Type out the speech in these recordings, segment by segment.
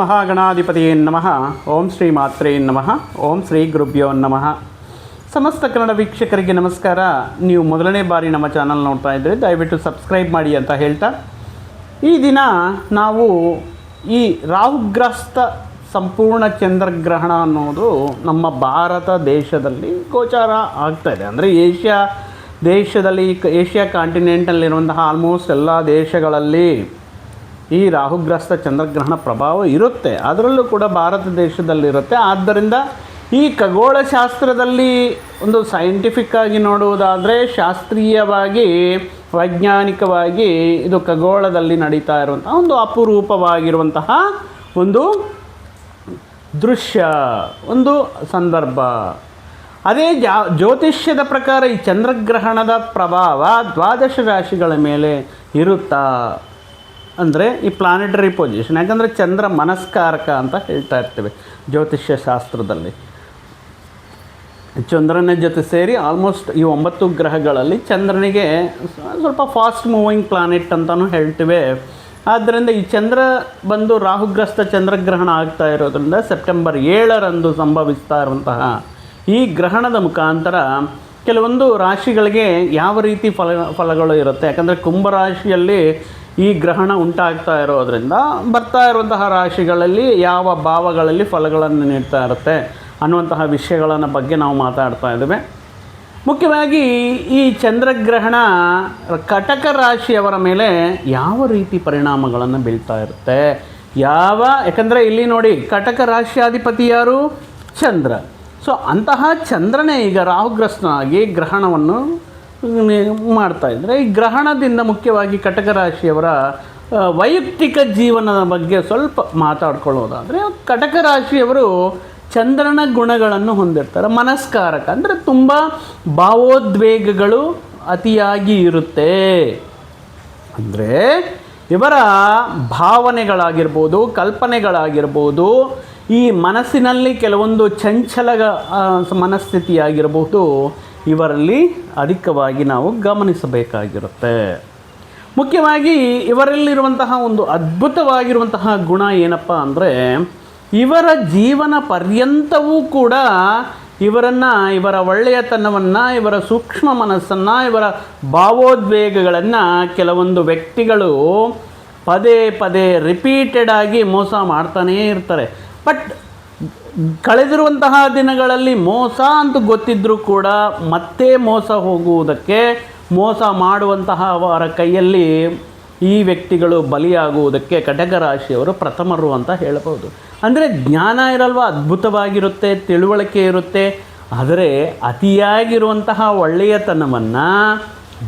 ಮಹಾಗಣಾಧಿಪತಿಯೇ ನಮಃ. ಓಂ ಶ್ರೀ ಮಾತ್ರೇ ನಮಃ. ಓಂ ಶ್ರೀ ಗುರುಭ್ಯೋ ನಮಃ. ಸಮಸ್ತ ಕನ್ನಡ ವೀಕ್ಷಕರಿಗೆ ನಮಸ್ಕಾರ. ನೀವು ಮೊದಲನೇ ಬಾರಿ ನಮ್ಮ ಚಾನಲ್ ನೋಡ್ತಾ ಇದ್ದರೆ ದಯವಿಟ್ಟು ಸಬ್ಸ್ಕ್ರೈಬ್ ಮಾಡಿ ಅಂತ ಹೇಳ್ತಾ. ಈ ದಿನ ನಾವು ಈ ರಾಹುಗ್ರಸ್ತ ಸಂಪೂರ್ಣ ಚಂದ್ರಗ್ರಹಣ ಅನ್ನೋದು ನಮ್ಮ ಭಾರತ ದೇಶದಲ್ಲಿ ಗೋಚಾರ ಆಗ್ತಾ ಇದೆ. ಅಂದರೆ ಏಷ್ಯಾ ದೇಶದಲ್ಲಿ ಏಷ್ಯಾ ಕಾಂಟಿನೆಂಟಲ್ಲಿರುವಂತಹ ಆಲ್ಮೋಸ್ಟ್ ಎಲ್ಲ ದೇಶಗಳಲ್ಲಿ ಈ ರಾಹುಗ್ರಸ್ತ ಚಂದ್ರಗ್ರಹಣ ಪ್ರಭಾವ ಇರುತ್ತೆ. ಅದರಲ್ಲೂ ಕೂಡ ಭಾರತ ದೇಶದಲ್ಲಿರುತ್ತೆ. ಆದ್ದರಿಂದ ಈ ಖಗೋಳಶಾಸ್ತ್ರದಲ್ಲಿ ಒಂದು ಸೈಂಟಿಫಿಕ್ ಆಗಿ ನೋಡುವುದಾದರೆ ಶಾಸ್ತ್ರೀಯವಾಗಿ, ವೈಜ್ಞಾನಿಕವಾಗಿ ಇದು ಖಗೋಳದಲ್ಲಿ ನಡೀತಾ ಇರುವಂತಹ ಒಂದು ಅಪರೂಪವಾಗಿರುವಂತಹ ಒಂದು ದೃಶ್ಯ, ಒಂದು ಸಂದರ್ಭ. ಅದೇ ಜಾ, ಜ್ಯೋತಿಷ್ಯದ ಪ್ರಕಾರ ಈ ಚಂದ್ರಗ್ರಹಣದ ಪ್ರಭಾವ ದ್ವಾದಶ ರಾಶಿಗಳ ಮೇಲೆ ಇರುತ್ತಾ? ಅಂದರೆ ಈ ಪ್ಲಾನೆಟರಿ ಪೊಸಿಷನ್ ಯಾಕಂದರೆ ಚಂದ್ರ ಮನಸ್ಕಾರಕ ಅಂತ ಹೇಳ್ತಾ ಇರ್ತೇವೆ ಜ್ಯೋತಿಷ್ಯ ಶಾಸ್ತ್ರದಲ್ಲಿ. ಚಂದ್ರನ ಜೊತೆ ಸೇರಿ ಆಲ್ಮೋಸ್ಟ್ ಈ ಒಂಬತ್ತು ಗ್ರಹಗಳಲ್ಲಿ ಚಂದ್ರನಿಗೆ ಸ್ವಲ್ಪ ಫಾಸ್ಟ್ ಮೂವಿಂಗ್ ಪ್ಲಾನೆಟ್ ಅಂತಲೂ ಹೇಳ್ತೇವೆ. ಆದ್ದರಿಂದ ಈ ಚಂದ್ರ ಬಂದು ರಾಹುಗ್ರಸ್ತ ಚಂದ್ರಗ್ರಹಣ ಆಗ್ತಾ ಇರೋದ್ರಿಂದ ಸೆಪ್ಟೆಂಬರ್ ಏಳರಂದು ಸಂಭವಿಸ್ತಾ ಇರುವಂತಹ ಈ ಗ್ರಹಣದ ಮುಖಾಂತರ ಕೆಲವೊಂದು ರಾಶಿಗಳಿಗೆ ಯಾವ ರೀತಿ ಫಲ, ಫಲಗಳು ಇರುತ್ತೆ? ಯಾಕಂದರೆ ಕುಂಭರಾಶಿಯಲ್ಲಿ ಈ ಗ್ರಹಣ ಉಂಟಾಗ್ತಾ ಇರೋದರಿಂದ ಬರ್ತಾ ಇರುವಂತಹ ರಾಶಿಗಳಲ್ಲಿ ಯಾವ ಭಾವಗಳಲ್ಲಿ ಫಲಗಳನ್ನು ನೀಡ್ತಾ ಇರುತ್ತೆ ಅನ್ನುವಂತಹ ವಿಷಯಗಳನ್ನು ಬಗ್ಗೆ ನಾವು ಮಾತಾಡ್ತಾ ಇದ್ದೇವೆ. ಮುಖ್ಯವಾಗಿ ಈ ಚಂದ್ರಗ್ರಹಣ ಕಟಕ ರಾಶಿಯವರ ಮೇಲೆ ಯಾವ ರೀತಿ ಪರಿಣಾಮಗಳನ್ನು ಬೀಳ್ತಾ ಇರುತ್ತೆ? ಯಾವ, ಯಾಕಂದರೆ ಇಲ್ಲಿ ನೋಡಿ ಕಟಕ ರಾಶಿಯಾಧಿಪತಿ ಯಾರು? ಚಂದ್ರ. ಸೊ ಅಂತಹ ಚಂದ್ರನೇ ಈಗ ರಾಹುಗ್ರಸ್ತನಾಗಿ ಗ್ರಹಣವನ್ನು ಮಾಡ್ತಾ ಇದ್ದರೆ ಈ ಗ್ರಹಣದಿಂದ ಮುಖ್ಯವಾಗಿ ಕಟಕ ರಾಶಿಯವರ ವೈಯಕ್ತಿಕ ಜೀವನದ ಬಗ್ಗೆ ಸ್ವಲ್ಪ ಮಾತಾಡ್ಕೊಳ್ಳೋದಾದರೆ ಕಟಕ ರಾಶಿಯವರು ಚಂದ್ರನ ಗುಣಗಳನ್ನು ಹೊಂದಿರ್ತಾರೆ. ಮನಸ್ಕಾರಕ ಅಂದರೆ ತುಂಬ ಭಾವೋದ್ವೇಗಗಳು ಅತಿಯಾಗಿ ಇರುತ್ತೆ. ಅಂದರೆ ಇವರ ಭಾವನೆಗಳಾಗಿರ್ಬೋದು, ಕಲ್ಪನೆಗಳಾಗಿರ್ಬೋದು, ಈ ಮನಸ್ಸಿನಲ್ಲಿ ಕೆಲವೊಂದು ಚಂಚಲ ಮನಸ್ಥಿತಿಯಾಗಿರಬಹುದು ಇವರಲ್ಲಿ ಅಧಿಕವಾಗಿ ನಾವು ಗಮನಿಸಬೇಕಾಗಿರುತ್ತೆ. ಮುಖ್ಯವಾಗಿ ಇವರಲ್ಲಿರುವಂತಹ ಒಂದು ಅದ್ಭುತವಾಗಿರುವಂತಹ ಗುಣ ಏನಪ್ಪ ಅಂದರೆ, ಇವರ ಜೀವನ ಪರ್ಯಂತವೂ ಕೂಡ ಇವರನ್ನು, ಇವರ ಒಳ್ಳೆಯತನವನ್ನು, ಇವರ ಸೂಕ್ಷ್ಮ ಮನಸ್ಸನ್ನು, ಇವರ ಭಾವೋದ್ವೇಗಗಳನ್ನು ಕೆಲವೊಂದು ವ್ಯಕ್ತಿಗಳು ಪದೇ ಪದೇ ರಿಪೀಟೆಡ್ ಆಗಿ ಮೋಸ ಮಾಡ್ತಾನೇ ಇರ್ತಾರೆ. ಬಟ್ ಕಳೆದಿರುವಂತಹ ದಿನಗಳಲ್ಲಿ ಮೋಸ ಅಂತ ಗೊತ್ತಿದ್ದರೂ ಕೂಡ ಮತ್ತೆ ಮೋಸ ಹೋಗುವುದಕ್ಕೆ ಮೋಸ ಮಾಡುವಂತಹ ಅವರ ಕೈಯಲ್ಲಿ ಈ ವ್ಯಕ್ತಿಗಳು ಬಲಿಯಾಗುವುದಕ್ಕೆ ಕಟಕ ರಾಶಿಯವರು ಪ್ರಥಮರು ಅಂತ ಹೇಳಬಹುದು. ಅಂದರೆ ಜ್ಞಾನ ಇರಲ್ವ, ಅದ್ಭುತವಾಗಿರುತ್ತೆ, ತಿಳುವಳಿಕೆ ಇರುತ್ತೆ. ಆದರೆ ಅತಿಯಾಗಿರುವಂತಹ ಒಳ್ಳೆಯತನವನ್ನು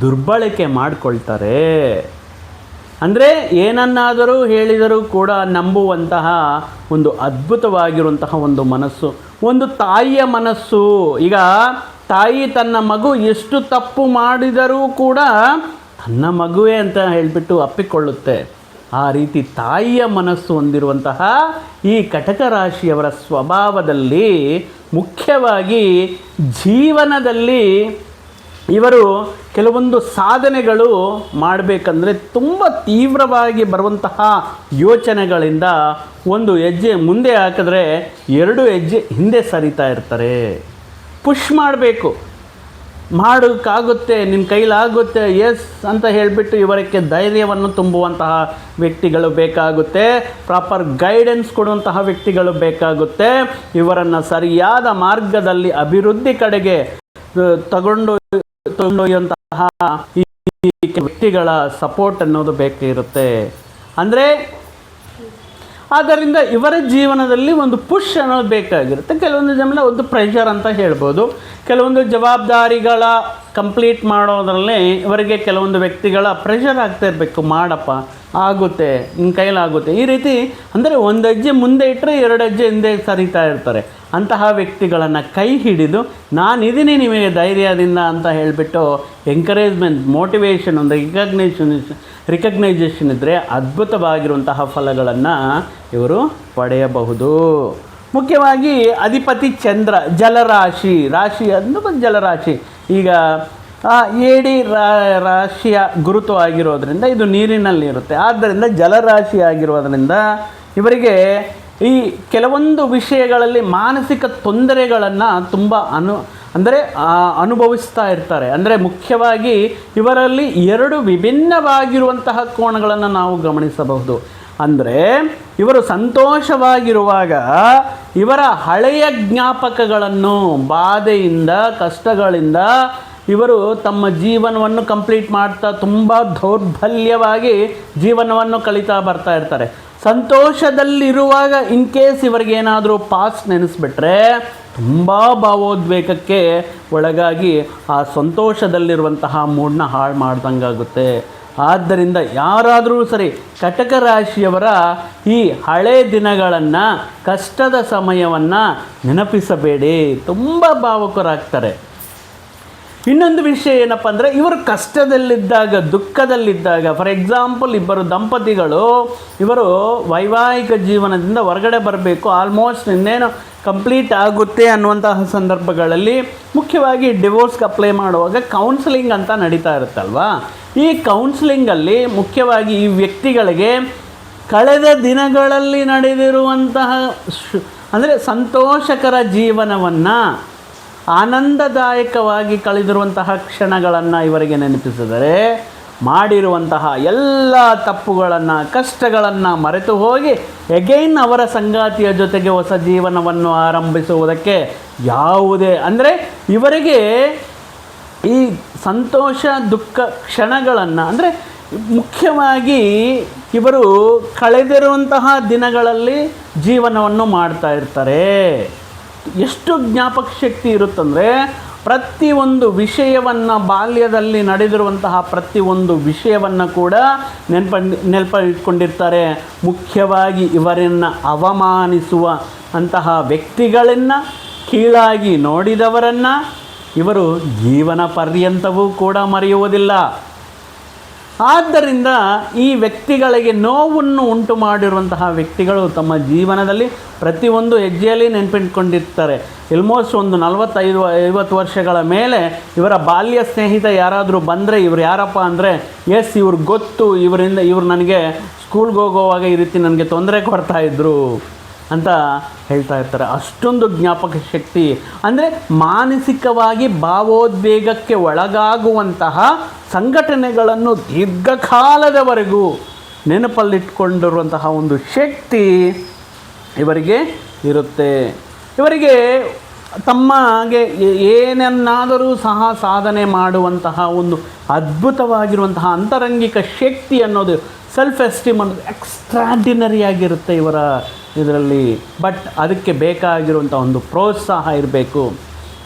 ದುರ್ಬಳಕೆ ಮಾಡಿಕೊಳ್ತಾರೆ. ಅಂದರೆ ಏನನ್ನಾದರೂ ಹೇಳಿದರೂ ಕೂಡ ನಂಬುವಂತಹ ಒಂದು ಅದ್ಭುತವಾಗಿರುವಂತಹ ಒಂದು ಮನಸ್ಸು, ಒಂದು ತಾಯಿಯ ಮನಸ್ಸು. ಈಗ ತಾಯಿ ತನ್ನ ಮಗು ಎಷ್ಟು ತಪ್ಪು ಮಾಡಿದರೂ ಕೂಡ ತನ್ನ ಮಗುವೇ ಅಂತ ಹೇಳಿಬಿಟ್ಟು ಅಪ್ಪಿಕೊಳ್ಳುತ್ತೆ. ಆ ರೀತಿ ತಾಯಿಯ ಮನಸ್ಸು ಹೊಂದಿರುವಂತಹ ಈ ಕಟಕ ರಾಶಿಯವರ ಸ್ವಭಾವದಲ್ಲಿ ಮುಖ್ಯವಾಗಿ ಜೀವನದಲ್ಲಿ ಇವರು ಕೆಲವೊಂದು ಸಾಧನೆಗಳು ಮಾಡಬೇಕಂದ್ರೆ ತುಂಬ ತೀವ್ರವಾಗಿ ಬರುವಂತಹ ಯೋಚನೆಗಳಿಂದ ಒಂದು ಹೆಜ್ಜೆ ಮುಂದೆ ಹಾಕಿದ್ರೆ ಎರಡು ಹೆಜ್ಜೆ ಹಿಂದೆ ಸರಿತಾ ಇರ್ತಾರೆ. ಪುಷ್ ಮಾಡಬೇಕು. ಮಾಡೋಕ್ಕಾಗುತ್ತೆ ನಿನ್ನ ಕೈಲಾಗುತ್ತೆ ಎಸ್ ಅಂತ ಹೇಳಿಬಿಟ್ಟು ಇವರಕ್ಕೆ ಧೈರ್ಯವನ್ನು ತುಂಬುವಂತಹ ವ್ಯಕ್ತಿಗಳು ಬೇಕಾಗುತ್ತೆ. ಪ್ರಾಪರ್ ಗೈಡೆನ್ಸ್ ಕೊಡುವಂತಹ ವ್ಯಕ್ತಿಗಳು ಬೇಕಾಗುತ್ತೆ. ಇವರನ್ನು ಸರಿಯಾದ ಮಾರ್ಗದಲ್ಲಿ ಅಭಿವೃದ್ಧಿ ಕಡೆಗೆ ತಗೊಂಡು ತಗೊಂಡೊಯ್ಯುವಂತಹ ಈ ವ್ಯಕ್ತಿಗಳ ಸಪೋರ್ಟ್ ಅನ್ನೋದು ಬೇಕಿರುತ್ತೆ. ಅಂದರೆ ಆದ್ದರಿಂದ ಇವರ ಜೀವನದಲ್ಲಿ ಒಂದು ಪುಷ್ ಅನ್ನೋದು ಬೇಕಾಗಿರುತ್ತೆ. ಕೆಲವೊಂದು ಜನ ಒಂದು ಪ್ರೆಷರ್ ಅಂತ ಹೇಳ್ಬೋದು. ಕೆಲವೊಂದು ಜವಾಬ್ದಾರಿಗಳ ಕಂಪ್ಲೀಟ್ ಮಾಡೋದ್ರಲ್ಲಿ ಇವರಿಗೆ ಕೆಲವೊಂದು ವ್ಯಕ್ತಿಗಳ ಪ್ರೆಷರ್ ಆಗ್ತಾ ಇರಬೇಕು. ಮಾಡಪ್ಪ, ಆಗುತ್ತೆ ನಿಮ್ಮ ಕೈಲಾಗುತ್ತೆ. ಈ ರೀತಿ ಅಂದರೆ ಒಂದು ಹೆಜ್ಜೆ ಮುಂದೆ ಇಟ್ಟರೆ ಎರಡು ಹೆಜ್ಜೆ ಹಿಂದೆ ಸರಿತಾ ಇರ್ತಾರೆ. ಅಂತಹ ವ್ಯಕ್ತಿಗಳನ್ನು ಕೈ ಹಿಡಿದು, ನಾನಿದ್ದೀನಿ ನಿಮಗೆ ಧೈರ್ಯದಿಂದ ಅಂತ ಹೇಳಿಬಿಟ್ಟು ಎಂಕರೇಜ್ಮೆಂಟ್ ಮೋಟಿವೇಶನ್ ಒಂದು ರಿಕಗ್ನೇಷನ್ ರಿಕಗ್ನೈಸೇಷನ್ ಇದ್ದರೆ ಅದ್ಭುತವಾಗಿರುವಂತಹ ಫಲಗಳನ್ನು ಇವರು ಪಡೆಯಬಹುದು. ಮುಖ್ಯವಾಗಿ ಅಧಿಪತಿ ಚಂದ್ರ, ಜಲರಾಶಿ, ರಾಶಿ ಅಂದು ಜಲರಾಶಿ. ಈಗ ಏಡಿ ರಾ- ರಾಶಿಯ ಗುರುತು ಆಗಿರೋದ್ರಿಂದ ಇದು ನೀರಿನಲ್ಲಿ ಇರುತ್ತೆ ಆದ್ದರಿಂದ ಜಲರಾಶಿ ಆಗಿರೋದರಿಂದ ಇವರಿಗೆ ಈ ಕೆಲವೊಂದು ವಿಷಯಗಳಲ್ಲಿ ಮಾನಸಿಕ ತೊಂದರೆಗಳನ್ನು ತುಂಬ ಅನು, ಅಂದರೆ ಅನುಭವಿಸ್ತಾ ಇರ್ತಾರೆ. ಅಂದರೆ ಮುಖ್ಯವಾಗಿ ಇವರಲ್ಲಿ ಎರಡು ವಿಭಿನ್ನವಾಗಿರುವಂತಹ ಕೋಣಗಳನ್ನು ನಾವು ಗಮನಿಸಬಹುದು. ಅಂದರೆ, ಇವರು ಸಂತೋಷವಾಗಿರುವಾಗ ಇವರ ಹಳೆಯ ಜ್ಞಾಪಕಗಳನ್ನು ಬಾಧೆಯಿಂದ, ಕಷ್ಟಗಳಿಂದ ಇವರು ತಮ್ಮ ಜೀವನವನ್ನು ಕಂಪ್ಲೀಟ್ ಮಾಡ್ತಾ ತುಂಬ ದೌರ್ಬಲ್ಯವಾಗಿ ಜೀವನವನ್ನು ಕಲಿತಾ ಬರ್ತಾ ಇರ್ತಾರೆ. ಸಂತೋಷದಲ್ಲಿರುವಾಗ ಇನ್ ಕೇಸ್ ಇವರಿಗೆ ಏನಾದರೂ ಪಾಸ್ಟ್ ನೆನೆಸ್ಬಿಟ್ರೆ ತುಂಬ ಭಾವೋದ್ವೇಗಕ್ಕೆ ಒಳಗಾಗಿ ಆ ಸಂತೋಷದಲ್ಲಿರುವಂತಹ ಮೂಡನ್ನ ಹಾಳು ಮಾಡ್ದಂಗಾಗುತ್ತೆ. ಆದ್ದರಿಂದ ಯಾರಾದರೂ ಸರಿ ಕಟಕ ರಾಶಿಯವರ ಈ ಹಳೆ ದಿನಗಳನ್ನು, ಕಷ್ಟದ ಸಮಯವನ್ನು ನೆನಪಿಸಬೇಡಿ. ತುಂಬ ಭಾವುಕರಾಗ್ತಾರೆ. ಇನ್ನೊಂದು ವಿಷಯ ಏನಪ್ಪ ಅಂದರೆ ಇವರು ಕಷ್ಟದಲ್ಲಿದ್ದಾಗ, ದುಃಖದಲ್ಲಿದ್ದಾಗ ಫಾರ್ ಎಕ್ಸಾಂಪಲ್ ಇಬ್ಬರು ದಂಪತಿಗಳು, ಇವರು ವೈವಾಹಿಕ ಜೀವನದಿಂದ ಹೊರಗಡೆ ಬರಬೇಕು ಆಲ್ಮೋಸ್ಟ್ ಇನ್ನೇನು ಕಂಪ್ಲೀಟ್ ಆಗುತ್ತೆ ಅನ್ನುವಂತಹ ಸಂದರ್ಭಗಳಲ್ಲಿ ಮುಖ್ಯವಾಗಿ ಡಿವೋರ್ಸ್ಗೆ ಅಪ್ಲೈ ಮಾಡುವಾಗ ಕೌನ್ಸಿಲಿಂಗ್ ಅಂತ ನಡೀತಾ ಇರುತ್ತಲ್ವಾ? ಈ ಕೌನ್ಸಿಲಿಂಗಲ್ಲಿ ಮುಖ್ಯವಾಗಿ ಈ ವ್ಯಕ್ತಿಗಳಿಗೆ ಕಳೆದ ದಿನಗಳಲ್ಲಿ ನಡೆದಿರುವಂತಹ ಅಂದರೆ ಸಂತೋಷಕರ ಜೀವನವನ್ನು ಆನಂದದಾಯಕವಾಗಿ ಕಳೆದಿರುವಂತಹ ಕ್ಷಣಗಳನ್ನು ಇವರಿಗೆ ನೆನಪಿಸಿದರೆ, ಮಾಡಿರುವಂತಹ ಎಲ್ಲ ತಪ್ಪುಗಳನ್ನು, ಕಷ್ಟಗಳನ್ನು ಮರೆತು ಹೋಗಿ ಎಗೈನ್ ಅವರ ಸಂಗಾತಿಯ ಜೊತೆಗೆ ಹೊಸ ಜೀವನವನ್ನು ಆರಂಭಿಸುವುದಕ್ಕೆ ಯಾವುದೇ, ಅಂದರೆ ಇವರಿಗೆ ಈ ಸಂತೋಷ, ದುಃಖ ಕ್ಷಣಗಳನ್ನು, ಅಂದರೆ ಮುಖ್ಯವಾಗಿ ಇವರು ಕಳೆದಿರುವಂತಹ ದಿನಗಳಲ್ಲಿ ಜೀವನವನ್ನು ಮಾಡ್ತಾ ಇರ್ತಾರೆ. ಎಷ್ಟು ಜ್ಞಾಪಕ ಶಕ್ತಿ ಇರುತ್ತಂದರೆ ಪ್ರತಿಯೊಂದು ವಿಷಯವನ್ನು ಬಾಲ್ಯದಲ್ಲಿ ನಡೆದಿರುವಂತಹ ಪ್ರತಿಯೊಂದು ವಿಷಯವನ್ನು ಕೂಡ ನೆನಪ ನೆನಪ ಇಟ್ಕೊಂಡಿರ್ತಾರೆ ಮುಖ್ಯವಾಗಿ ಇವರನ್ನು ಅವಮಾನಿಸುವ ಅಂತಹ ವ್ಯಕ್ತಿಗಳನ್ನು ಕೀಳಾಗಿ ನೋಡಿದವರನ್ನು ಇವರು ಜೀವನ ಪರ್ಯಂತವೂ ಕೂಡ ಮರೆಯುವುದಿಲ್ಲ. ಆದ್ದರಿಂದ ಈ ವ್ಯಕ್ತಿಗಳಿಗೆ ನೋವನ್ನು ಉಂಟು ಮಾಡಿರುವಂತಹ ವ್ಯಕ್ತಿಗಳು ತಮ್ಮ ಜೀವನದಲ್ಲಿ ಪ್ರತಿಯೊಂದು ಹೆಜ್ಜೆಯಲ್ಲಿ ನೆನಪಿಟ್ಕೊಂಡಿರ್ತಾರೆ. ಆಲ್ಮೋಸ್ಟ್ ಒಂದು ನಲವತ್ತೈದು, ಐವತ್ತು ವರ್ಷಗಳ ಮೇಲೆ ಇವರ ಬಾಲ್ಯ ಸ್ನೇಹಿತ ಯಾರಾದರೂ ಬಂದರೆ ಇವ್ರು ಯಾರಪ್ಪ ಅಂದರೆ ಎಸ್ ಇವ್ರಿಗೆ ಗೊತ್ತು, ಇವರಿಂದ, ಇವ್ರು ನನಗೆ ಸ್ಕೂಲ್ಗೆ ಹೋಗೋವಾಗ ಈ ರೀತಿ ನನಗೆ ತೊಂದರೆ ಕೊಡ್ತಾಯಿದ್ರು ಅಂತ ಹೇಳ್ತಾ ಇರ್ತಾರೆ. ಅಷ್ಟೊಂದು ಜ್ಞಾಪಕ ಶಕ್ತಿ, ಅಂದರೆ ಮಾನಸಿಕವಾಗಿ ಭಾವೋದ್ವೇಗಕ್ಕೆ ಒಳಗಾಗುವಂತಹ ಸಂಘಟನೆಗಳನ್ನು ದೀರ್ಘಕಾಲದವರೆಗೂ ನೆನಪಲ್ಲಿಟ್ಕೊಂಡಿರುವಂತಹ ಒಂದು ಶಕ್ತಿ ಇವರಿಗೆ ಇರುತ್ತೆ. ಇವರಿಗೆ ತಮ್ಮಗೆ ಏನನ್ನಾದರೂ ಸಹ ಸಾಧನೆ ಮಾಡುವಂತಹ ಒಂದು ಅದ್ಭುತವಾಗಿರುವಂತಹ ಅಂತರಂಗಿಕ ಶಕ್ತಿ ಅನ್ನೋದು ಸೆಲ್ಫ್ ಎಸ್ಟೀಮ್ ಅನ್ನೋದು ಎಕ್ಸ್ಟ್ರಾಡಿನರಿ ಆಗಿರುತ್ತೆ ಇವರ ಇದರಲ್ಲಿ. ಬಟ್ ಅದಕ್ಕೆ ಬೇಕಾಗಿರುವಂಥ ಒಂದು ಪ್ರೋತ್ಸಾಹ ಇರಬೇಕು.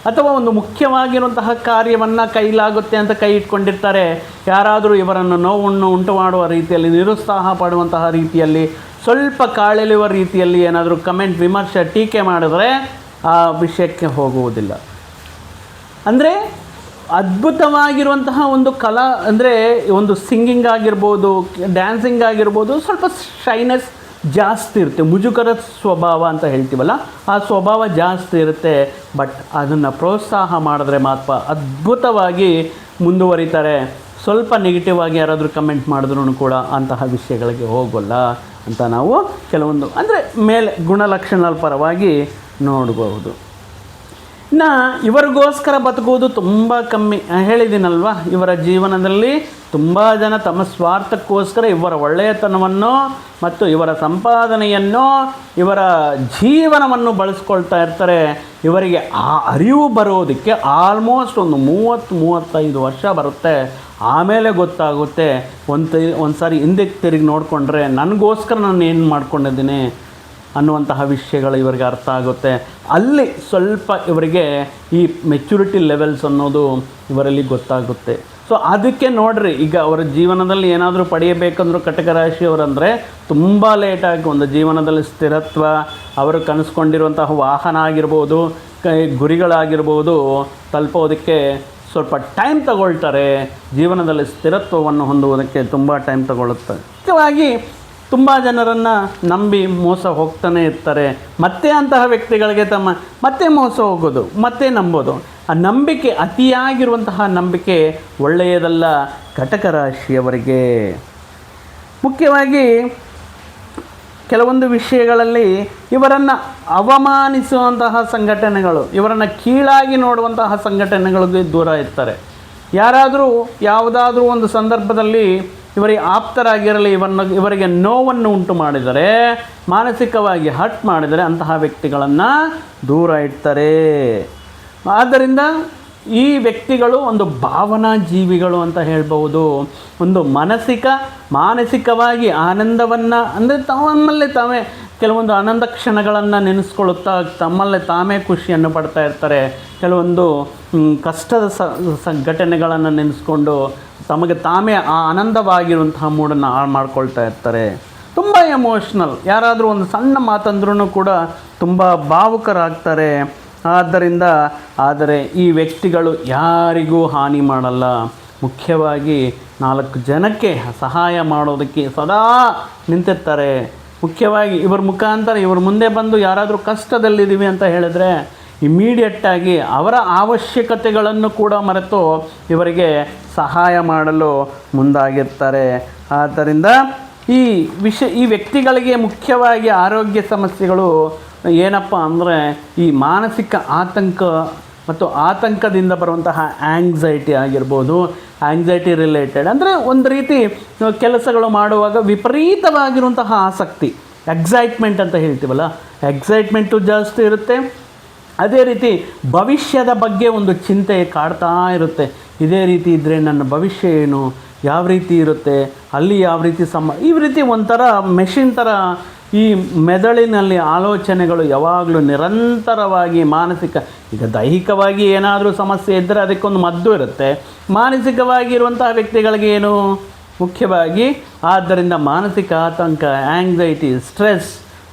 ಅಥವಾ ಒಂದು ಮುಖ್ಯವಾಗಿರುವಂತಹ ಕಾರ್ಯವನ್ನು ಕೈಲಾಗುತ್ತೆ ಅಂತ ಕೈ ಇಟ್ಕೊಂಡಿರ್ತಾರೆ. ಯಾರಾದರೂ ಇವರನ್ನು ನೋವನ್ನು ಉಂಟು ಮಾಡುವ ರೀತಿಯಲ್ಲಿ, ನಿರುತ್ಸಾಹ ಪಡುವಂತಹ ರೀತಿಯಲ್ಲಿ, ಸ್ವಲ್ಪ ಕಾಳೆಳೆಯುವ ರೀತಿಯಲ್ಲಿ ಏನಾದರೂ ಕಮೆಂಟ್, ವಿಮರ್ಶೆ, ಟೀಕೆ ಮಾಡಿದ್ರೆ ಆ ವಿಷಯಕ್ಕೆ ಹೋಗುವುದಿಲ್ಲ. ಅಂದರೆ ಅದ್ಭುತವಾಗಿರುವಂತಹ ಒಂದು ಕಲಾ ಅಂದರೆ ಒಂದು ಸಿಂಗಿಂಗ್ ಆಗಿರ್ಬೋದು ಡ್ಯಾನ್ಸಿಂಗ್ ಆಗಿರ್ಬೋದು, ಸ್ವಲ್ಪ ಶೈನೆಸ್ ಜಾಸ್ತಿ ಇರುತ್ತೆ. ಮುಜುಗರ ಸ್ವಭಾವ ಅಂತ ಹೇಳ್ತೀವಲ್ಲ, ಆ ಸ್ವಭಾವ ಜಾಸ್ತಿ ಇರುತ್ತೆ. ಬಟ್ ಅದನ್ನು ಪ್ರೋತ್ಸಾಹ ಮಾಡಿದ್ರೆ ಮಾತ್ರ ಅದ್ಭುತವಾಗಿ ಮುಂದುವರಿತಾರೆ. ಸ್ವಲ್ಪ ನೆಗೆಟಿವ್ ಆಗಿ ಯಾರಾದರೂ ಕಮೆಂಟ್ ಮಾಡಿದ್ರೂ ಕೂಡ ಅಂತಹ ವಿಷಯಗಳಿಗೆ ಹೋಗೋಲ್ಲ ಅಂತ ನಾವು ಕೆಲವೊಂದು ಅಂದರೆ ಮೇಲೆ ಗುಣಲಕ್ಷಣದ ಪರವಾಗಿ ನೋಡಬಹುದು ಇನ್ನು ಇವರಿಗೋಸ್ಕರ ಬದುಕುವುದು ತುಂಬ ಕಮ್ಮಿ. ಹೇಳಿದ್ದೀನಲ್ವ, ಇವರ ಜೀವನದಲ್ಲಿ ತುಂಬ ಜನ ತಮ್ಮ ಸ್ವಾರ್ಥಕ್ಕೋಸ್ಕರ ಇವರ ಒಳ್ಳೆಯತನವನ್ನು ಮತ್ತು ಇವರ ಸಂಪಾದನೆಯನ್ನು ಇವರ ಜೀವನವನ್ನು ಬಳಸ್ಕೊಳ್ತಾ ಇರ್ತಾರೆ. ಇವರಿಗೆ ಆ ಅರಿವು ಬರೋದಕ್ಕೆ ಆಲ್ಮೋಸ್ಟ್ ಒಂದು ಮೂವತ್ತು, ಮೂವತ್ತೈದು ವರ್ಷ ಬರುತ್ತೆ. ಆಮೇಲೆ ಗೊತ್ತಾಗುತ್ತೆ. ಒಂದು ಒಂದು ಸಾರಿ ಹಿಂದಕ್ಕೆ ತಿರುಗಿ ನೋಡಿಕೊಂಡ್ರೆ ನನಗೋಸ್ಕರ ನಾನು ಏನು ಮಾಡ್ಕೊಂಡಿದ್ದೀನಿ? ಅನ್ನುವಂತಹ ವಿಷಯಗಳು ಇವರಿಗೆ ಅರ್ಥ ಆಗುತ್ತೆ. ಅಲ್ಲಿ ಸ್ವಲ್ಪ ಇವರಿಗೆ ಈ ಮೆಚುರಿಟಿ ಲೆವೆಲ್ಸ್ ಅನ್ನೋದು ಇವರಲ್ಲಿ ಗೊತ್ತಾಗುತ್ತೆ. ಸೊ ಅದಕ್ಕೆ ನೋಡ್ರಿ, ಈಗ ಅವರ ಜೀವನದಲ್ಲಿ ಏನಾದರೂ ಪಡೆಯಬೇಕಂದ್ರೂ ಕಟಕ ರಾಶಿಯವರಂದರೆ ತುಂಬ ಲೇಟಾಗಿ ಒಂದು ಜೀವನದಲ್ಲಿ ಸ್ಥಿರತ್ವ, ಅವರು ಕನಸ್ಕೊಂಡಿರುವಂತಹ ವಾಹನ ಆಗಿರ್ಬೋದು, ಕೈ, ಗುರಿಗಳಾಗಿರ್ಬೋದು, ತಲುಪೋದಕ್ಕೆ ಸ್ವಲ್ಪ ಟೈಮ್ ತಗೊಳ್ತಾರೆ. ಜೀವನದಲ್ಲಿ ಸ್ಥಿರತ್ವವನ್ನು ಹೊಂದುವುದಕ್ಕೆ ತುಂಬ ಟೈಮ್ ತಗೊಳ್ಳುತ್ತೆ. ಮುಖ್ಯವಾಗಿ ತುಂಬ ಜನರನ್ನು ನಂಬಿ ಮೋಸ ಹೋಗ್ತಾನೆ ಇರ್ತಾರೆ. ಮತ್ತೆ ಅಂತಹ ವ್ಯಕ್ತಿಗಳಿಗೆ ತಮ್ಮ ಮತ್ತೆ ಮೋಸ ಹೋಗೋದು, ಮತ್ತೆ ನಂಬೋದು. ಆ ನಂಬಿಕೆ ಅತಿಯಾಗಿರುವಂತಹ ನಂಬಿಕೆ ಒಳ್ಳೆಯದಲ್ಲ ಘಟಕ ರಾಶಿಯವರಿಗೆ. ಮುಖ್ಯವಾಗಿ ಕೆಲವೊಂದು ವಿಷಯಗಳಲ್ಲಿ ಇವರನ್ನು ಅವಮಾನಿಸುವಂತಹ ಸಂಘಟನೆಗಳು, ಇವರನ್ನು ಕೀಳಾಗಿ ನೋಡುವಂತಹ ಸಂಘಟನೆಗಳಿಗೆ ದೂರ ಇರ್ತಾರೆ. ಯಾರಾದರೂ ಯಾವುದಾದ್ರೂ ಒಂದು ಸಂದರ್ಭದಲ್ಲಿ ಇವರಿಗೆ ಆಪ್ತರಾಗಿರಲಿ, ಇವನ್ನ, ಇವರಿಗೆ ನೋವನ್ನು ಉಂಟು ಮಾಡಿದರೆ, ಮಾನಸಿಕವಾಗಿ ಹಟ್ ಮಾಡಿದರೆ ಅಂತಹ ವ್ಯಕ್ತಿಗಳನ್ನು ದೂರ ಇಡ್ತಾರೆ. ಆದ್ದರಿಂದ ಈ ವ್ಯಕ್ತಿಗಳು ಒಂದು ಭಾವನಾ ಜೀವಿಗಳು ಅಂತ ಹೇಳ್ಬೋದು ಒಂದು ಮಾನಸಿಕ, ಮಾನಸಿಕವಾಗಿ ಆನಂದವನ್ನು, ಅಂದರೆ ತಮ್ಮಲ್ಲೇ ತಾವೇ ಕೆಲವೊಂದು ಆನಂದ ಕ್ಷಣಗಳನ್ನು ನೆನೆಸ್ಕೊಳ್ಳುತ್ತಾ ತಮ್ಮಲ್ಲೇ ತಾಮೇ ಖುಷಿಯನ್ನು ಪಡ್ತಾ ಇರ್ತಾರೆ. ಕೆಲವೊಂದು ಕಷ್ಟದ ಘಟನೆಗಳನ್ನು ನೆನೆಸ್ಕೊಂಡು ತಮಗೆ ತಾಮೇ ಆ ಆನಂದವಾಗಿರುವಂತಹ ಮೂಡನ್ನು ಹಾಳು ಮಾಡ್ಕೊಳ್ತಾ ಇರ್ತಾರೆ. ತುಂಬ ಎಮೋಷ್ನಲ್ ಯಾರಾದರೂ ಒಂದು ಸಣ್ಣ ಮಾತಂದ್ರೂ ಕೂಡ ತುಂಬ ಭಾವುಕರಾಗ್ತಾರೆ. ಆದ್ದರಿಂದ, ಆದರೆ ಈ ವ್ಯಕ್ತಿಗಳು ಯಾರಿಗೂ ಹಾನಿ ಮಾಡಲ್ಲ. ಮುಖ್ಯವಾಗಿ ನಾಲ್ಕು ಜನಕ್ಕೆ ಸಹಾಯ ಮಾಡೋದಕ್ಕೆ ಸದಾ ನಿಂತಿರ್ತಾರೆ. ಮುಖ್ಯವಾಗಿ ಇವ್ರ ಮುಖಾಂತರ ಇವ್ರ ಮುಂದೆ ಬಂದು ಯಾರಾದರೂ ಕಷ್ಟದಲ್ಲಿದ್ದೀವಿ ಅಂತ ಹೇಳಿದ್ರೆ ಇಮಿಡಿಯೇಟ್ಟಾಗಿ ಅವರ ಅವಶ್ಯಕತೆಗಳನ್ನು ಕೂಡ ಮರೆತು ಇವರಿಗೆ ಸಹಾಯ ಮಾಡಲು ಮುಂದಾಗಿರ್ತಾರೆ. ಆದ್ದರಿಂದ ಈ ವಿಷ, ಈ ವ್ಯಕ್ತಿಗಳಿಗೆ ಮುಖ್ಯವಾಗಿ ಆರೋಗ್ಯ ಸಮಸ್ಯೆಗಳು ಏನಪ್ಪ ಅಂದರೆ ಈ ಮಾನಸಿಕ ಆತಂಕ ಮತ್ತು ಆತಂಕದಿಂದ ಬರುವಂತಹ ಆಂಗ್ಸೈಟಿ ಆಗಿರ್ಬೋದು ಆಂಗ್ಸೈಟಿ ರಿಲೇಟೆಡ್ ಅಂದರೆ ಒಂದು ರೀತಿ ಕೆಲಸಗಳು ಮಾಡುವಾಗ ವಿಪರೀತವಾಗಿರುವಂತಹ ಆಸಕ್ತಿ. ಎಕ್ಸೈಟ್ಮೆಂಟ್ ಅಂತ ಹೇಳ್ತೀವಲ್ಲ ಎಕ್ಸೈಟ್ಮೆಂಟು ಜಾಸ್ತಿ ಇರುತ್ತೆ. ಅದೇ ರೀತಿ ಭವಿಷ್ಯದ ಬಗ್ಗೆ ಒಂದು ಚಿಂತೆ ಕಾಡ್ತಾ ಇರುತ್ತೆ. ಇದೇ ರೀತಿ ಇದ್ದರೆ ನನ್ನ ಭವಿಷ್ಯ ಏನು, ಯಾವ ರೀತಿ ಇರುತ್ತೆ, ಅಲ್ಲಿ ಯಾವ ರೀತಿ ಸಮ, ಈ ರೀತಿ ಒಂಥರ ಮೆಷಿನ್ ಥರ ಈ ಮೆದುಳಿನಲ್ಲಿ ಆಲೋಚನೆಗಳು ಯಾವಾಗಲೂ ನಿರಂತರವಾಗಿ ಮಾನಸಿಕ, ಈಗ ದೈಹಿಕವಾಗಿ ಏನಾದರೂ ಸಮಸ್ಯೆ ಇದ್ದರೆ ಅದಕ್ಕೊಂದು ಮದ್ದು ಇರುತ್ತೆ. ಮಾನಸಿಕವಾಗಿ ಇರುವಂತಹ ವ್ಯಕ್ತಿಗಳಿಗೆ ಏನು? ಮುಖ್ಯವಾಗಿ ಆದ್ದರಿಂದ ಮಾನಸಿಕ ಆತಂಕ ಆ್ಯಂಗ್ಸೈಟಿ ಸ್ಟ್ರೆಸ್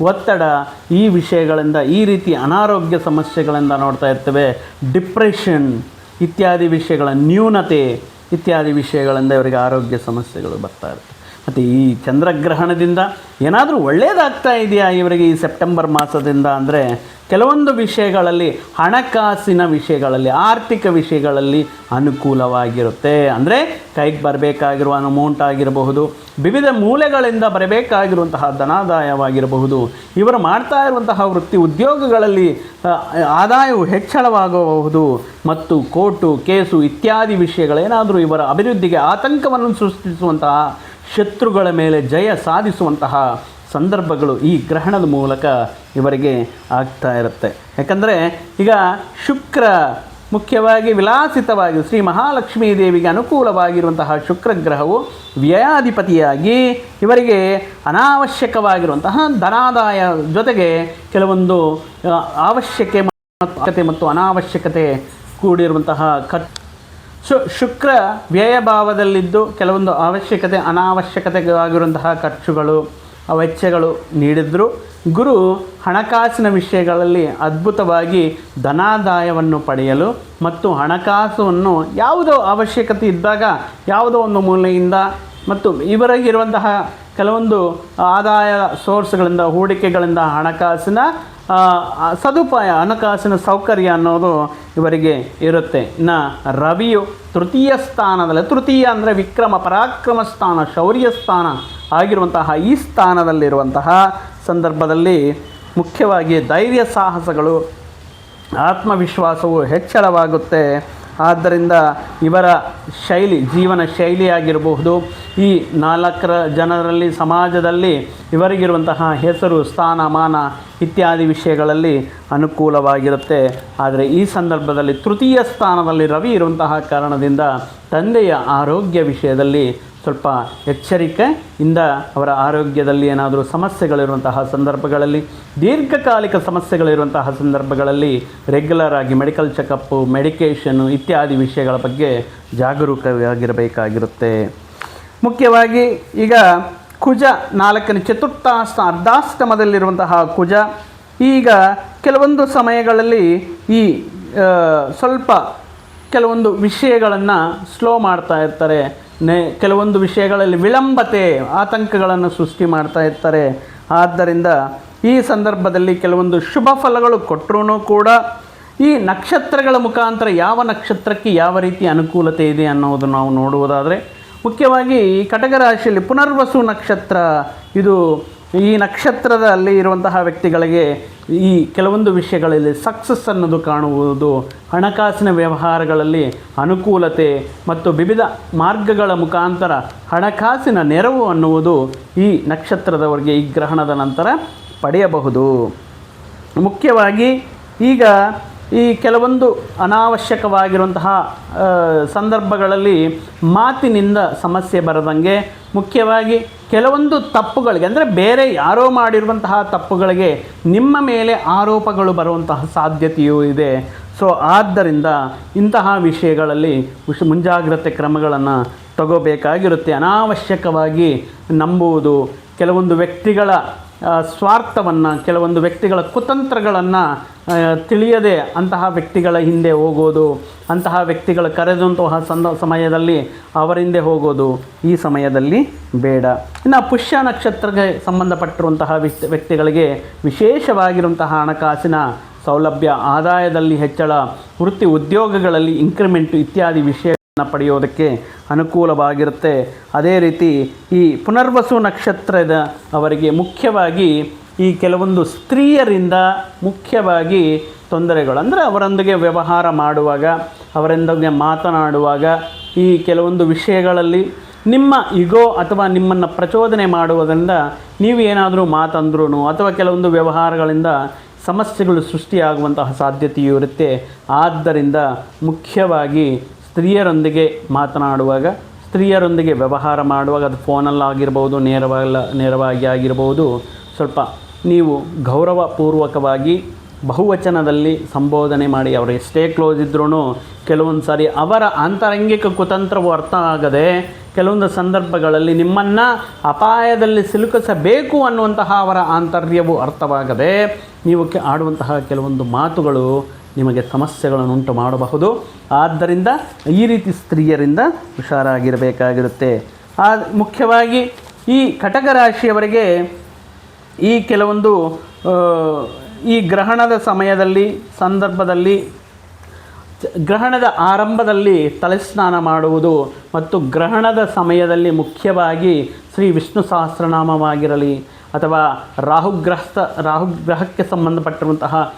ಒತ್ತಡ ಈ ವಿಷಯಗಳಿಂದ, ಈ ರೀತಿ ಅನಾರೋಗ್ಯ ಸಮಸ್ಯೆಗಳಿಂದ ನೋಡ್ತಾ ಇರ್ತೇವೆ. ಡಿಪ್ರೆಷನ್ ಇತ್ಯಾದಿ ವಿಷಯಗಳ ನ್ಯೂನತೆ ಇತ್ಯಾದಿ ವಿಷಯಗಳಿಂದ ಇವರಿಗೆ ಆರೋಗ್ಯ ಸಮಸ್ಯೆಗಳು ಬರ್ತಾ ಇರುತ್ತೆ ಮತ್ತು ಈ ಚಂದ್ರಗ್ರಹಣದಿಂದ ಏನಾದರೂ ಒಳ್ಳೆಯದಾಗ್ತಾ ಇದೆಯಾ ಇವರಿಗೆ ಈ ಸೆಪ್ಟೆಂಬರ್ ಮಾಸದಿಂದ ಅಂದರೆ ಕೆಲವೊಂದು ವಿಷಯಗಳಲ್ಲಿ ಹಣಕಾಸಿನ ವಿಷಯಗಳಲ್ಲಿ, ಆರ್ಥಿಕ ವಿಷಯಗಳಲ್ಲಿ ಅನುಕೂಲವಾಗಿರುತ್ತೆ. ಅಂದರೆ ಕೈಗೆ ಬರಬೇಕಾಗಿರುವ ಅಮೌಂಟ್ ಆಗಿರಬಹುದು, ವಿವಿಧ ಮೂಲೆಗಳಿಂದ ಬರಬೇಕಾಗಿರುವಂತಹ ಧನಾದಾಯವಾಗಿರಬಹುದು. ಇವರು ಮಾಡ್ತಾ ಇರುವಂತಹ ವೃತ್ತಿ ಉದ್ಯೋಗಗಳಲ್ಲಿ ಆದಾಯವು ಹೆಚ್ಚಳವಾಗಬಹುದು. ಮತ್ತು ಕೋರ್ಟು, ಕೇಸು ಇತ್ಯಾದಿ ವಿಷಯಗಳೇನಾದರೂ ಇವರ ಅಭಿವೃದ್ಧಿಗೆ ಆತಂಕವನ್ನು ಸೃಷ್ಟಿಸುವಂತಹ ಶತ್ರುಗಳ ಮೇಲೆ ಜಯ ಸಾಧಿಸುವಂತಹ ಸಂದರ್ಭಗಳು ಈ ಗ್ರಹಣದ ಮೂಲಕ ಇವರಿಗೆ ಆಗ್ತಾ ಇರುತ್ತೆ. ಯಾಕಂದರೆ ಈಗ ಶುಕ್ರ ಮುಖ್ಯವಾಗಿ ವಿಲಾಸಿತವಾಗಿ ಶ್ರೀ ಮಹಾಲಕ್ಷ್ಮೀ ದೇವಿಗೆ ಅನುಕೂಲವಾಗಿರುವಂತಹ ಶುಕ್ರ ಗ್ರಹವು ವ್ಯಯಾಧಿಪತಿಯಾಗಿ ಇವರಿಗೆ ಅನಾವಶ್ಯಕವಾಗಿರುವಂತಹ ಧನಾದಾಯ ಜೊತೆಗೆ ಕೆಲವೊಂದು ಅವಶ್ಯಕತೆ ಅವಶ್ಯಕೆ ಮತ್ತು ಮತ್ತು ಅನಾವಶ್ಯಕತೆ ಕೂಡಿರುವಂತಹ ಖರ್ಚು ಶು, ಶುಕ್ರ ವ್ಯಯಭಾವದಲ್ಲಿದ್ದು ಕೆಲವೊಂದು ಅವಶ್ಯಕತೆ ಅನಾವಶ್ಯಕತೆಗಾಗಿರುವಂತಹ ಖರ್ಚುಗಳು ವೆಚ್ಚಗಳು ನೀಡಿದ್ರು ಗುರು ಹಣಕಾಸಿನ ವಿಷಯಗಳಲ್ಲಿ ಅದ್ಭುತವಾಗಿ ಧನಾದಾಯವನ್ನು ಪಡೆಯಲು ಮತ್ತು ಹಣಕಾಸನ್ನು ಯಾವುದೋ ಅವಶ್ಯಕತೆ ಇದ್ದಾಗ ಯಾವುದೋ ಒಂದು ಮೂಲೆಯಿಂದ ಮತ್ತು ಇವರಿಗಿರುವಂತಹ ಕೆಲವೊಂದು ಆದಾಯ ಸೋರ್ಸ್ಗಳಿಂದ ಹೂಡಿಕೆಗಳಿಂದ ಹಣಕಾಸಿನ ಸದುಪಾಯ ಹಣಕಾಸಿನ ಸೌಕರ್ಯ ಅನ್ನೋದು ಇವರಿಗೆ ಇರುತ್ತೆ. ಇನ್ನು ರವಿಯು ತೃತೀಯ ಸ್ಥಾನದಲ್ಲಿ, ತೃತೀಯ ಅಂದರೆ ವಿಕ್ರಮ, ಪರಾಕ್ರಮ ಸ್ಥಾನ, ಶೌರ್ಯ ಸ್ಥಾನ ಆಗಿರುವಂತಹ ಈ ಸ್ಥಾನದಲ್ಲಿರುವಂತಹ ಸಂದರ್ಭದಲ್ಲಿ ಮುಖ್ಯವಾಗಿ ಧೈರ್ಯ ಸಾಹಸಗಳು, ಆತ್ಮವಿಶ್ವಾಸವು ಹೆಚ್ಚಳವಾಗುತ್ತೆ. ಆದ್ದರಿಂದ ಇವರ ಶೈಲಿ, ಜೀವನ ಶೈಲಿಯಾಗಿರಬಹುದು. ಈ ನಾಲ್ಕರ ಜನರಲ್ಲಿ, ಸಮಾಜದಲ್ಲಿ ಇವರಿಗಿರುವಂತಹ ಹೆಸರು ಸ್ಥಾನಮಾನ ಇತ್ಯಾದಿ ವಿಷಯಗಳಲ್ಲಿ ಅನುಕೂಲವಾಗಿರುತ್ತೆ. ಆದರೆ ಈ ಸಂದರ್ಭದಲ್ಲಿ ತೃತೀಯ ಸ್ಥಾನದಲ್ಲಿ ರವಿ ಇರುವಂತಹ ಕಾರಣದಿಂದ ತಂದೆಯ ಆರೋಗ್ಯ ವಿಷಯದಲ್ಲಿ ಸ್ವಲ್ಪ ಎಚ್ಚರಿಕೆಯಿಂದ ಅವರ ಆರೋಗ್ಯದಲ್ಲಿ ಏನಾದರೂ ಸಮಸ್ಯೆಗಳಿರುವಂತಹ ಸಂದರ್ಭಗಳಲ್ಲಿ, ದೀರ್ಘಕಾಲಿಕ ಸಮಸ್ಯೆಗಳಿರುವಂತಹ ಸಂದರ್ಭಗಳಲ್ಲಿ ರೆಗ್ಯುಲರ್ ಆಗಿ ಮೆಡಿಕಲ್ ಚೆಕಪ್ಪು ಮೆಡಿಕೇಷನ್ನು ಇತ್ಯಾದಿ ವಿಷಯಗಳ ಬಗ್ಗೆ ಜಾಗರೂಕವಾಗಿರಬೇಕಾಗಿರುತ್ತೆ ಮುಖ್ಯವಾಗಿ ಈಗ ಕುಜ ನಾಲ್ಕನೇ ಚತುರ್ಥಾಷ್ಟ ಅರ್ಧಾಷ್ಟಮದಲ್ಲಿರುವಂತಹ ಕುಜ, ಈಗ ಕೆಲವೊಂದು ಸಮಯಗಳಲ್ಲಿ ಈ ಸ್ವಲ್ಪ ಕೆಲವೊಂದು ವಿಷಯಗಳನ್ನು ಸ್ಲೋ ಮಾಡ್ತಾ ಇರ್ತಾರೆ. ನೆ, ಕೆಲವೊಂದು ವಿಷಯಗಳಲ್ಲಿ ವಿಳಂಬತೆ, ಆತಂಕಗಳನ್ನು ಸೃಷ್ಟಿ ಮಾಡ್ತಾ ಇರ್ತಾರೆ. ಆದ್ದರಿಂದ ಈ ಸಂದರ್ಭದಲ್ಲಿ ಕೆಲವೊಂದು ಶುಭ ಫಲಗಳು ಕೊಟ್ಟರೂ ಕೂಡ ಈ ನಕ್ಷತ್ರಗಳ ಮುಖಾಂತರ ಯಾವ ನಕ್ಷತ್ರಕ್ಕೆ ಯಾವ ರೀತಿ ಅನುಕೂಲತೆ ಇದೆ ಅನ್ನೋದು ನಾವು ನೋಡುವುದಾದರೆ, ಮುಖ್ಯವಾಗಿ ಈ ಕಟಕ ರಾಶಿಯಲ್ಲಿ ಪುನರ್ವಸು ನಕ್ಷತ್ರ, ಇದು ಈ ನಕ್ಷತ್ರದಲ್ಲಿ ಇರುವಂತಹ ವ್ಯಕ್ತಿಗಳಿಗೆ ಈ ಕೆಲವೊಂದು ವಿಷಯಗಳಲ್ಲಿ ಸಕ್ಸಸ್ ಅನ್ನೋದು ಕಾಣುವುದು, ಹಣಕಾಸಿನ ವ್ಯವಹಾರಗಳಲ್ಲಿ ಅನುಕೂಲತೆ ಮತ್ತು ವಿವಿಧ ಮಾರ್ಗಗಳ ಮುಖಾಂತರ ಹಣಕಾಸಿನ ನೆರವು ಅನ್ನುವುದು ಈ ನಕ್ಷತ್ರದವರಿಗೆ ಈ ಗ್ರಹಣದ ನಂತರ ಪಡೆಯಬಹುದು. ಮುಖ್ಯವಾಗಿ ಈಗ ಈ ಕೆಲವೊಂದು ಅನಾವಶ್ಯಕವಾಗಿರುವಂತಹ ಸಂದರ್ಭಗಳಲ್ಲಿ ಮಾತಿನಿಂದ ಸಮಸ್ಯೆ ಬರದಂಗೆ ಮುಖ್ಯವಾಗಿ ಕೆಲವೊಂದು ತಪ್ಪುಗಳಿಗೆ, ಅಂದರೆ ಬೇರೆ ಯಾರೋ ಮಾಡಿರುವಂತಹ ತಪ್ಪುಗಳಿಗೆ ನಿಮ್ಮ ಮೇಲೆ ಆರೋಪಗಳು ಬರುವಂತಹ ಸಾಧ್ಯತೆಯೂ ಇದೆ. ಸೊ ಆದ್ದರಿಂದ ಇಂತಹ ವಿಷಯಗಳಲ್ಲಿ ಮುಂಜಾಗ್ರತೆ ಕ್ರಮಗಳನ್ನು ತಗೋಬೇಕಾಗಿರುತ್ತೆ. ಅನಾವಶ್ಯಕವಾಗಿ ನಂಬುವುದು ಕೆಲವೊಂದು ವ್ಯಕ್ತಿಗಳ ಸ್ವಾರ್ಥವನ್ನು ಕೆಲವೊಂದು ವ್ಯಕ್ತಿಗಳ ಕುತಂತ್ರಗಳನ್ನು ತಿಳಿಯದೆ ಅಂತಹ ವ್ಯಕ್ತಿಗಳ ಹಿಂದೆ ಹೋಗೋದು, ಅಂತಹ ವ್ಯಕ್ತಿಗಳ ಕರೆದಂತಹ ಸಂದ, ಸಮಯದಲ್ಲಿ ಅವರಿಂದೆ ಹೋಗೋದು ಈ ಸಮಯದಲ್ಲಿ ಬೇಡ. ಇನ್ನು ಪುಷ್ಯ ನಕ್ಷತ್ರಕ್ಕೆ ಸಂಬಂಧಪಟ್ಟಿರುವಂತಹ ವ್ಯಕ್ತಿ, ವ್ಯಕ್ತಿಗಳಿಗೆ ವಿಶೇಷವಾಗಿರುವಂತಹ ಹಣಕಾಸಿನ ಸೌಲಭ್ಯ, ಆದಾಯದಲ್ಲಿ ಹೆಚ್ಚಳ, ವೃತ್ತಿ ಉದ್ಯೋಗಗಳಲ್ಲಿ ಇಂಕ್ರಿಮೆಂಟ್ ಇತ್ಯಾದಿ ವಿಷಯ ಪಡೆಯೋದಕ್ಕೆ ಅನುಕೂಲವಾಗಿರುತ್ತೆ. ಅದೇ ರೀತಿ ಈ ಪುನರ್ವಸು ನಕ್ಷತ್ರದ ಅವರಿಗೆ ಮುಖ್ಯವಾಗಿ ಈ ಕೆಲವೊಂದು ಸ್ತ್ರೀಯರಿಂದ ಮುಖ್ಯವಾಗಿ ತೊಂದರೆಗಳು. ಅಂದರೆ ಅವರೊಂದಿಗೆ ವ್ಯವಹಾರ ಮಾಡುವಾಗ, ಅವರೊಂದಿಗೆ ಮಾತನಾಡುವಾಗ ಈ ಕೆಲವೊಂದು ವಿಷಯಗಳಲ್ಲಿ ನಿಮ್ಮ ಇಗೋ ಅಥವಾ ನಿಮ್ಮನ್ನು ಪ್ರಚೋದನೆ ಮಾಡುವುದರಿಂದ ನೀವು ಏನಾದರೂ ಮಾತಂದ್ರೂ ಅಥವಾ ಕೆಲವೊಂದು ವ್ಯವಹಾರಗಳಿಂದ ಸಮಸ್ಯೆಗಳು ಸೃಷ್ಟಿಯಾಗುವಂತಹ ಸಾಧ್ಯತೆಯೂ ಇರುತ್ತೆ. ಆದ್ದರಿಂದ ಮುಖ್ಯವಾಗಿ ಸ್ತ್ರೀಯರೊಂದಿಗೆ ಮಾತನಾಡುವಾಗ, ಸ್ತ್ರೀಯರೊಂದಿಗೆ ವ್ಯವಹಾರ ಮಾಡುವಾಗ ಅದು ಫೋನಲ್ಲಾಗಿರ್ಬೋದು ನೇರವಲ್ಲ ನೇರವಾಗಿ ಆಗಿರ್ಬೋದು, ಸ್ವಲ್ಪ ನೀವು ಗೌರವಪೂರ್ವಕವಾಗಿ ಬಹುವಚನದಲ್ಲಿ ಸಂಬೋಧನೆ ಮಾಡಿ, ಅವರು ಎಷ್ಟೇ ಕ್ಲೋಸ್ ಇದ್ರೂ ಕೆಲವೊಂದು ಸಾರಿ ಅವರ ಆಂತರಂಗಿಕ ಕುತಂತ್ರವು ಅರ್ಥ ಆಗದೆ ಕೆಲವೊಂದು ಸಂದರ್ಭಗಳಲ್ಲಿ ನಿಮ್ಮನ್ನು ಅಪಾಯದಲ್ಲಿ ಸಿಲುಕಿಸಬೇಕು ಅನ್ನುವಂತಹ ಅವರ ಆಂತರ್ಯವು ಅರ್ಥವಾಗದೆ, ನೀವು ಆಡುವಂತಹ ಕೆಲವೊಂದು ಮಾತುಗಳು ನಿಮಗೆ ಸಮಸ್ಯೆಗಳನ್ನು ಉಂಟು ಮಾಡಬಹುದು. ಆದ್ದರಿಂದ ಈ ರೀತಿ ಸ್ತ್ರೀಯರಿಂದ ಹುಷಾರಾಗಿರಬೇಕಾಗಿರುತ್ತೆ. ಆ, ಮುಖ್ಯವಾಗಿ ಈ ಕಟಕ ರಾಶಿಯವರಿಗೆ ಈ ಕೆಲವೊಂದು ಈ ಗ್ರಹಣದ ಸಮಯದಲ್ಲಿ, ಸಂದರ್ಭದಲ್ಲಿ, ಗ್ರಹಣದ ಆರಂಭದಲ್ಲಿ ತಲೆಸ್ನಾನ ಮಾಡುವುದು ಮತ್ತು ಗ್ರಹಣದ ಸಮಯದಲ್ಲಿ ಮುಖ್ಯವಾಗಿ ಶ್ರೀ ವಿಷ್ಣು ಸಹಸ್ರನಾಮವಾಗಿರಲಿ ಅಥವಾ ರಾಹುಗ್ರಸ್ತ ರಾಹುಗ್ರಹಕ್ಕೆ ಸಂಬಂಧಪಟ್ಟಿರುವಂತಹ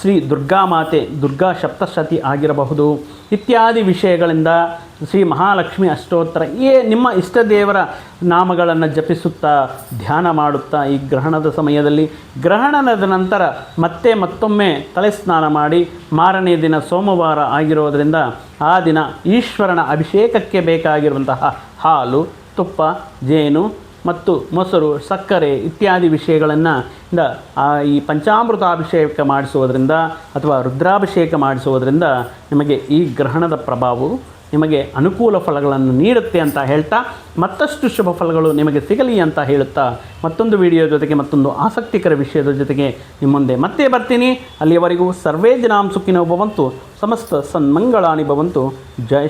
ಶ್ರೀ ದುರ್ಗಾ ಮಾತೆ, ದುರ್ಗಾ ಸಪ್ತಶತಿ ಆಗಿರಬಹುದು. ಇತ್ಯಾದಿ ವಿಷಯಗಳಿಂದ ಶ್ರೀ ಮಹಾಲಕ್ಷ್ಮಿ ಅಷ್ಟೋತ್ತರ ಏ ನಿಮ್ಮ ಇಷ್ಟ ದೇವರ ನಾಮಗಳನ್ನು ಜಪಿಸುತ್ತಾ, ಧ್ಯಾನ ಮಾಡುತ್ತಾ ಈ ಗ್ರಹಣದ ಸಮಯದಲ್ಲಿ. ಗ್ರಹಣದ ನಂತರ ಮತ್ತೆ ಮತ್ತೊಮ್ಮೆ ತಲೆ ಸ್ನಾನ ಮಾಡಿ ಮಾರನೇ ದಿನ ಸೋಮವಾರ ಆಗಿರೋದರಿಂದ ಆ ದಿನ ಈಶ್ವರನ ಅಭಿಷೇಕಕ್ಕೆ ಬೇಕಾಗಿರುವಂತಹ ಹಾಲು, ತುಪ್ಪ, ಜೇನು ಮತ್ತು ಮೊಸರು, ಸಕ್ಕರೆ ಇತ್ಯಾದಿ ವಿಷಯಗಳನ್ನು ಈ ಪಂಚಾಮೃತಾಭಿಷೇಕ ಮಾಡಿಸುವುದರಿಂದ ಅಥವಾ ರುದ್ರಾಭಿಷೇಕ ಮಾಡಿಸುವುದರಿಂದ ನಿಮಗೆ ಈ ಗ್ರಹಣದ ಪ್ರಭಾವವು ನಿಮಗೆ ಅನುಕೂಲ ಫಲಗಳನ್ನು ನೀಡುತ್ತೆ ಅಂತ ಹೇಳ್ತಾ, ಮತ್ತಷ್ಟು ಶುಭ ಫಲಗಳು ನಿಮಗೆ ಸಿಗಲಿ ಅಂತ ಹೇಳುತ್ತಾ, ಮತ್ತೊಂದು ವಿಡಿಯೋ ಜೊತೆಗೆ ಮತ್ತೊಂದು ಆಸಕ್ತಿಕರ ವಿಷಯದ ಜೊತೆಗೆ ನಿಮ್ಮ ಮುಂದೆ ಮತ್ತೆ ಬರ್ತೀನಿ. ಅಲ್ಲಿಯವರೆಗೂ ಸರ್ವೇ ಜನಾಂ ಸುಖಿನೋ ಭವಂತು ಸಮಸ್ತ ಸನ್ಮಂಗಳಾನಿ ಭವಂತು ಶ್ರೀ